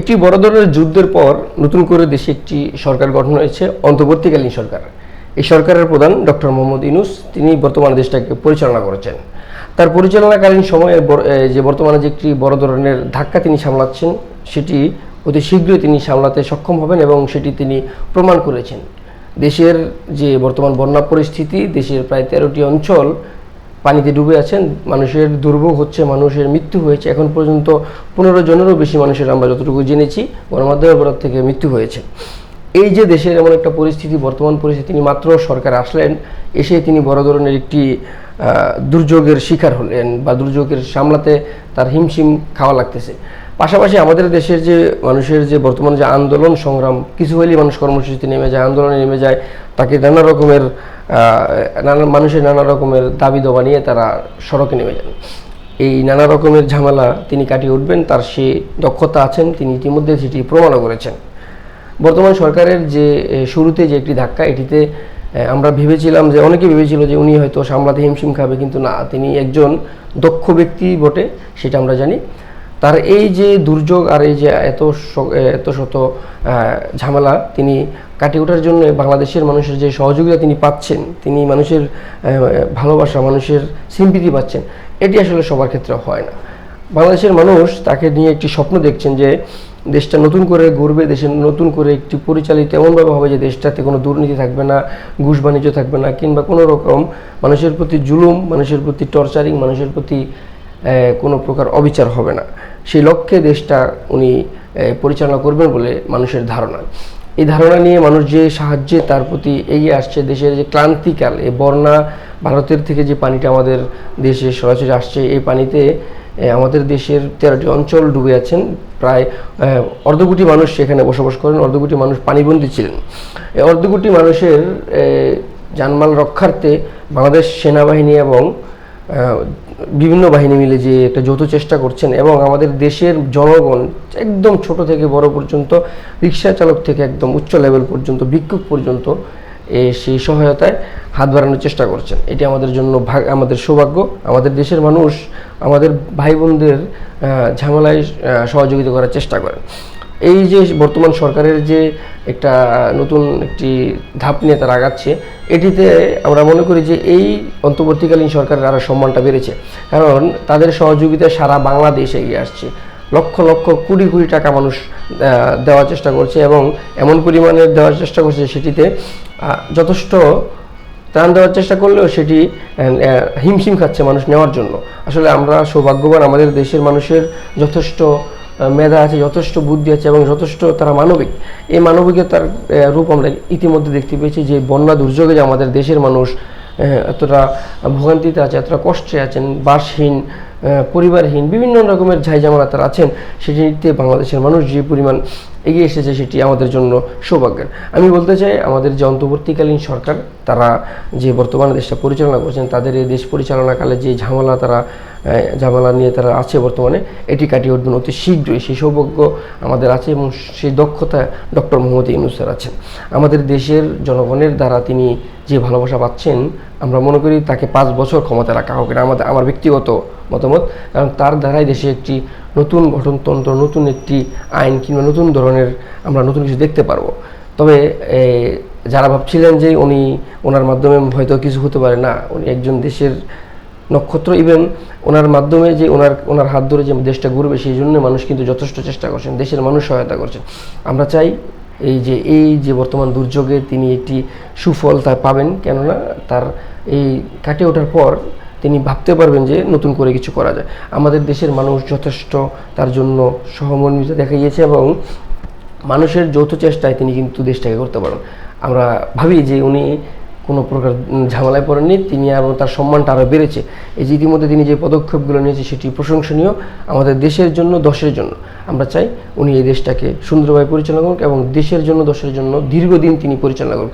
একটি বড় ধরনের যুদ্ধের পর নতুন করে দেশে একটি সরকার গঠন হয়েছে, অন্তর্বর্তীকালীন সরকার। এই সরকারের প্রধান ডক্টর মোহাম্মদ ইনুস তিনি বর্তমানে দেশটাকে পরিচালনা করেছেন। তার পরিচালনাকালীন সময়ে যে বর্তমানে যে একটি বড় ধরনের ধাক্কা তিনি সামলাচ্ছেন, সেটি অতি শীঘ্রই তিনি সামলাতে সক্ষম হবেন এবং সেটি তিনি প্রমাণ করেছেন। দেশের যে বর্তমান বন্যা পরিস্থিতি, দেশের প্রায় তেরোটি অঞ্চল পানিতে ডুবে আছেন, মানুষের দুর্ভোগ হচ্ছে, মানুষের মৃত্যু হয়েছে। এখন পর্যন্ত পনেরো জনেরও বেশি মানুষের আমরা যতটুকু জেনেছি, গণমাধ্যমের বরাদ থেকে মৃত্যু হয়েছে। এই যে দেশের এমন একটা পরিস্থিতি, বর্তমান পরিস্থিতি, তিনি মাত্র সরকার আসলেন, এসে তিনি বড় ধরনের একটি দুর্যোগের শিকার হলেন বা দুর্যোগের সামলাতে তার হিমশিম খাওয়া লাগতেছে। পাশাপাশি আমাদের দেশের যে মানুষের যে বর্তমান যে আন্দোলন সংগ্রাম, কিছু হলেই মানুষ কর্মসূচিতে নেমে যায়, আন্দোলনে নেমে যায়, তাকে নানা রকমের নানা মানুষের নানা রকমের দাবি দাবা নিয়ে তারা সড়কে নেমে যান। এই নানা রকমের ঝামেলা তিনি কাটিয়ে উঠবেন, তার সে দক্ষতা আছেন, তিনি ইতিমধ্যে সেটি প্রমাণও করেছেন। বর্তমান সরকারের যে শুরুতে যে একটি ধাক্কা, এটিতে আমরা ভেবেছিলাম যে, অনেকে ভেবেছিল যে উনি হয়তো সামলাতে হিমশিম খাবে, কিন্তু না, তিনি একজন দক্ষ ব্যক্তি বটে, সেটা আমরা জানি। তার এই যে দুর্যোগ আর এই যে এত এত শত ঝামেলা তিনি কাটিয়ে ওঠার জন্য বাংলাদেশের মানুষের যে সহযোগিতা তিনি পাচ্ছেন, তিনি মানুষের ভালোবাসা, মানুষের সিম্পিতি পাচ্ছেন, এটি আসলে সবার ক্ষেত্রে হয় না। বাংলাদেশের মানুষ তাকে নিয়ে একটি স্বপ্ন দেখছেন যে দেশটা নতুন করে গড়বে দেশের নতুন করে একটি পরিচালিত, এমনভাবে হবে যে দেশটাতে কোনো দুর্নীতি থাকবে না, ঘুষ বাণিজ্য থাকবে না, কিংবা কোনো রকম মানুষের প্রতি জুলুম, মানুষের প্রতি টর্চারিং মানুষের প্রতি কোনো প্রকার অবিচার হবে না। সেই লক্ষ্যে দেশটা উনি পরিচালনা করবেন বলে মানুষের ধারণা। এই ধারণা নিয়ে মানুষ যে সাহায্যে তার প্রতি এগিয়ে আসছে, দেশের যে ক্লান্তিকাল এ বন্যা, ভারতের থেকে যে পানিটা আমাদের দেশে সরাসরি আসছে, এই পানিতে আমাদের দেশের তেরোটি অঞ্চল ডুবে আছেন। প্রায় অর্ধকোটি মানুষ সেখানে বসবাস করেন অর্ধকোটি মানুষ পানিবন্দী ছিলেন। এই অর্ধকোটি মানুষের জানমাল রক্ষার্থে বাংলাদেশ সেনাবাহিনী এবং বিভিন্ন বাহিনী মিলে যে একটা যৌথ চেষ্টা করছেন এবং আমাদের দেশের জনগণ একদম ছোট থেকে বড় পর্যন্ত, রিক্সা চালক থেকে একদম উচ্চ লেভেল পর্যন্ত বিক্ষোভ পর্যন্ত সেই সহায়তায় হাত বাড়ানোর চেষ্টা করছেন। এটি আমাদের জন্য ভাগ, আমাদের সৌভাগ্য। আমাদের দেশের মানুষ আমাদের ভাই বোনদের ঝামেলায় সহযোগিতা করার চেষ্টা করেন। এই যে বর্তমান সরকারের যে একটা নতুন একটি ধাপ নিয়ে তারা আগাচ্ছে, এটিতে আমরা মনে করি যে এই অন্তর্বর্তীকালীন সরকারের আরও সম্মানটা বেড়েছে। কারণ তাদের সহযোগিতায় সারা বাংলাদেশ এগিয়ে আসছে। লক্ষ লক্ষ কোটি কোটি টাকা মানুষ দেওয়ার চেষ্টা করছে এবং এমন পরিমাণের দেওয়ার চেষ্টা করছে সেটিতে যথেষ্ট ত্রাণ দেওয়ার চেষ্টা করলেও সেটি হিমশিম খাচ্ছে মানুষ নেওয়ার জন্য। আসলে আমরা সৌভাগ্যবান আমাদের দেশের মানুষের যথেষ্ট মেধা আছে, যথেষ্ট বুদ্ধি আছে এবং যথেষ্ট তারা মানবিক। এই মানবিকতার রূপ আমরা ইতিমধ্যে দেখতে পেয়েছি যে বন্যা দুর্যোগে যে আমাদের দেশের মানুষ এতটা ভোগান্তিতে আছে, এতটা কষ্টে আছেন, বাসহীন পরিবারহীন, বিভিন্ন রকমের ঝাইঝামেলা তারা আছেন সেটিতে বাংলাদেশের মানুষ যে পরিমাণ এগিয়ে এসেছে সেটি আমাদের জন্য সৌভাগ্যের। আমি বলতে চাই, আমাদের যে অন্তর্বর্তীকালীন সরকার, তারা যে বর্তমানে দেশটা পরিচালনা করছেন, তাদের এই দেশ পরিচালনাকালে যে ঝামেলা তারা ঝামেলা নিয়ে তারা আছে বর্তমানে। এটি কাটিয়ে উঠবেন অতি শীঘ্রই। সেই সৌভাগ্য আমাদের আছে এবং সেই দক্ষতা ডক্টর মোহাম্মদ ইউনুসের আছেন। আমাদের দেশের জনগণের দ্বারা তিনি যে ভালোবাসা পাচ্ছেন, আমরা মনে করি তাকে পাঁচ বছর ক্ষমতা রাখা হোক। এটা আমাদের, আমার ব্যক্তিগত মতামত। কারণ তার দ্বারাই দেশে একটি নতুন গঠনতন্ত্র, নতুন একটি আইন কিংবা নতুন ধরনের আমরা নতুন কিছু দেখতে পারব। তবে যারা ভাবছিলেন যে উনি ওনার মাধ্যমে হয়তো কিছু হতে পারে না, উনি একজন দেশের নক্ষত্র ইভেন ওনার মাধ্যমে যে ওনার ওনার হাত ধরে যে দেশটা ঘুরবে, সেই জন্য মানুষ কিন্তু যথেষ্ট চেষ্টা করছেন, দেশের মানুষ সহায়তা করছেন। আমরা চাই এই যে এই যে বর্তমান দুর্যোগে তিনি একটি সুফল তা পাবেন, কেননা তার এই কাটিয়ে ওঠার পর তিনি ভাবতে পারবেন যে নতুন করে কিছু করা যায়। আমাদের দেশের মানুষ যথেষ্ট তার জন্য সহমর্মিতা দেখা গিয়েছে এবং মানুষের যৌথ চেষ্টায় তিনি কিন্তু দেশটাকে করতে পারেন। আমরা ভাবি যে উনি কোনো প্রকার ঝামেলায় পড়েননি, তিনি আরও তার সম্মানটা আরও বেড়েছে। এই যে ইতিমধ্যে তিনি যে পদক্ষেপগুলো নিয়েছে সেটি প্রশংসনীয়, আমাদের দেশের জন্য, দশের জন্য। আমরা চাই উনি এই দেশটাকে সুন্দরভাবে পরিচালনা করুক এবং দেশের জন্য, দশের জন্য দীর্ঘদিন তিনি পরিচালনা করুক।